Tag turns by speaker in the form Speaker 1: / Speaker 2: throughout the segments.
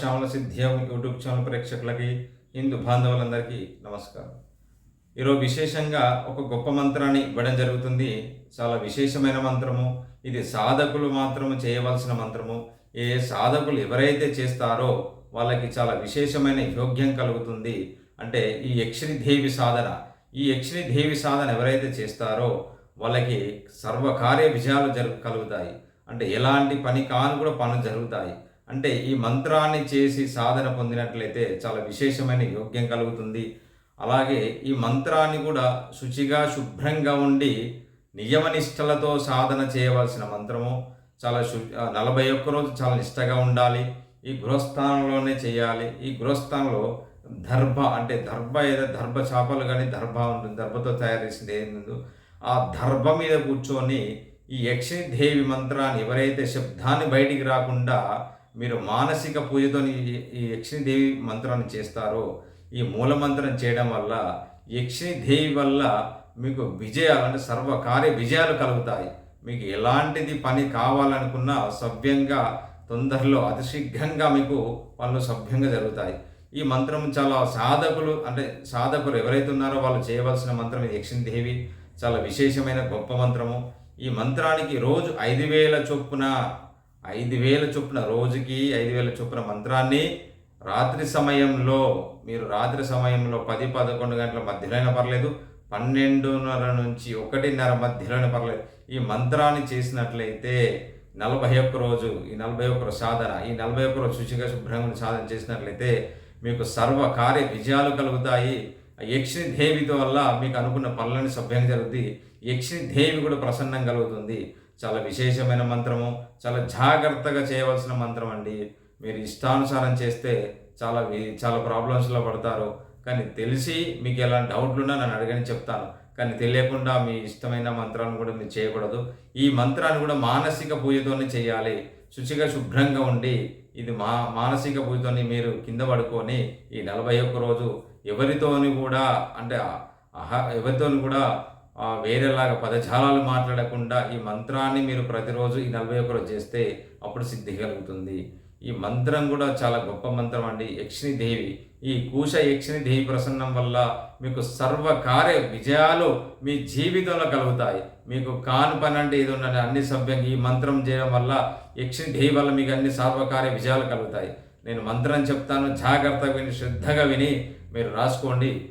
Speaker 1: Shyamala సిద్ధ్యం YouTube channel ప్రేక్షకులకి హిందూ బాంధవులందరికీ నమస్కారం. ఈరోజు విశేషంగా ఒక గొప్ప మంత్రాన్ని ఇవ్వడం జరుగుతుంది. చాలా విశేషమైన మంత్రము. ఇది సాధకులు మాత్రము చేయవలసిన మంత్రము. ఏ సాధకులు ఎవరైతే చేస్తారో వాళ్ళకి చాలా విశేషమైన యోగ్యం కలుగుతుంది. అంటే ఈ యక్షిని దేవి సాధన. ఈ యక్షిని దేవి సాధన ఎవరైతే చేస్తారో వాళ్ళకి సర్వకార్య విజయాలు జరుగు కలుగుతాయి. అంటే ఎలాంటి పని కాను కూడా పనులు జరుగుతాయి. అంటే ఈ మంత్రాన్ని చేసి సాధన పొందినట్లయితే చాలా విశేషమైన యోగ్యం కలుగుతుంది. అలాగే ఈ మంత్రాన్ని కూడా శుచిగా శుభ్రంగా ఉండి నియమనిష్టలతో సాధన చేయవలసిన మంత్రము. చాలా శు నలభై ఒక్క రోజు చాలా నిష్టగా ఉండాలి. ఈ గృహస్థానంలోనే చేయాలి. ఈ గృహస్థానంలో దర్భ అంటే దర్భ ఏదో దర్భ చేపలు కానీ దర్భ ఉంటుంది. దర్భతో తయారు చేసింది ఏముందో ఆ దర్భ మీద కూర్చొని ఈ యక్షిని దేవి మంత్రాన్ని ఎవరైతే శబ్దాన్ని బయటికి రాకుండా మీరు మానసిక పూజతో ఈ యక్షిని దేవి మంత్రాన్ని చేస్తారో ఈ మూల మంత్రం చేయడం వల్ల యక్షిని దేవి వల్ల మీకు విజయాలు అంటే సర్వకార్య విజయాలు కలుగుతాయి. మీకు ఎలాంటిది పని కావాలనుకున్నా సవ్యంగా తొందరలో అతి శీఘ్రంగా మీకు పనులు సభ్యంగా జరుగుతాయి. ఈ మంత్రం చాలా సాధకులు అంటే సాధకులు ఎవరైతే ఉన్నారో వాళ్ళు చేయవలసిన మంత్రం ఇది యక్షిని దేవి చాలా విశేషమైన గొప్ప మంత్రము. ఈ మంత్రానికి రోజు ఐదు వేల చొప్పున ఐదు వేల చొప్పున రోజుకి ఐదు వేల చొప్పున మంత్రాన్ని రాత్రి సమయంలో మీరు రాత్రి సమయంలో పది పదకొండు గంటల మధ్యలోనే పర్లేదు పన్నెండున్నర నుంచి ఒకటిన్నర మధ్యలోనే పర్లేదు. ఈ మంత్రాన్ని చేసినట్లయితే నలభై ఒక్క రోజు ఈ నలభై ఒక్క రోజు సాధన ఈ నలభై ఒక్క రోజు శుచిగా శుభ్రంగా సాధన చేసినట్లయితే మీకు సర్వ కార్య విజయాలు కలుగుతాయి. యక్షిని దేవితో వల్ల మీకు అనుకున్న పనులని సభ్యంగా జరుగుతుంది యక్షిని దేవి కూడా ప్రసన్నం కలుగుతుంది. చాలా విశేషమైన మంత్రము చాలా జాగ్రత్తగా చేయవలసిన మంత్రం అండి మీరు ఇష్టానుసారం చేస్తే చాలా చాలా ప్రాబ్లమ్స్లో పడతారు. కానీ తెలిసి మీకు ఎలాంటి డౌట్లు ఉన్నా నన్ను అడగని చెప్తాను. కానీ తెలియకుండా మీ ఇష్టమైన మంత్రాలను కూడా మీరు చేయకూడదు. ఈ మంత్రాన్ని కూడా మానసిక పూజతోనే చేయాలి. శుచిగా శుభ్రంగా ఉండి ఇది మా మానసిక పూజతోని మీరు కింద పడుకొని ఈ నలభై ఒక్క రోజు ఎవరితోని కూడా అంటే అహ ఎవరితోని కూడా వేరేలాగా పదజాలాలు మాట్లాడకుండా ఈ మంత్రాన్ని మీరు ప్రతిరోజు ఈ నలభై ఒక్క రోజు చేస్తే అప్పుడు సిద్ధి కలుగుతుంది. ఈ మంత్రం కూడా చాలా గొప్ప మంత్రం అండి. యక్షిని దేవి. ఈ కూశ యక్షిని దేవి ప్రసన్నం వల్ల మీకు సర్వకార్య విజయాలు మీ జీవితంలో కలుగుతాయి. మీకు కాను పని అంటే ఏది ఉండాలి అన్ని సభ్యం ఈ మంత్రం చేయడం వల్ల యక్షిని దేవి వల్ల మీకు అన్ని సర్వకార్య విజయాలు కలుగుతాయి. నేను మంత్రం చెప్తాను. జాగ్రత్తగా విని శ్రద్ధగా విని మీరు రాసుకోండి.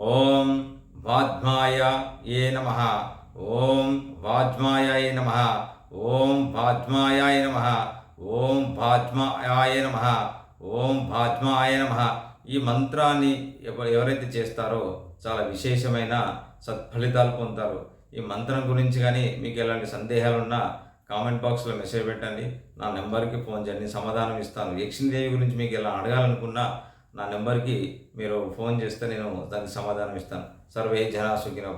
Speaker 1: ఓం వాజ్మాయ ఏ నమ. ఓం వాజ్మాయ నమ. ఓం వాజ్మాయ నమ. ఓం వాజ్మాయ నమ. ఓం వాజ్మాయ నమ. ఈ మంత్రాన్ని ఎవరైతే చేస్తారో చాలా విశేషమైన సత్ఫలితాలు పొందుతారు. ఈ మంత్రం గురించి కానీ మీకు ఎలాంటి సందేహాలు ఉన్నా కామెంట్ బాక్స్లో మెసేజ్ పెట్టండి. నా నెంబర్కి ఫోన్ చేయండి. సమాధానం ఇస్తాను. యక్షిణదేవి గురించి మీకు ఎలా అడగాలనుకున్నా నా నెంబర్కి మీరు ఫోన్ చేస్తే నేను దానికి సమాధానం ఇస్తాను. సర్వే జనా సుఖినో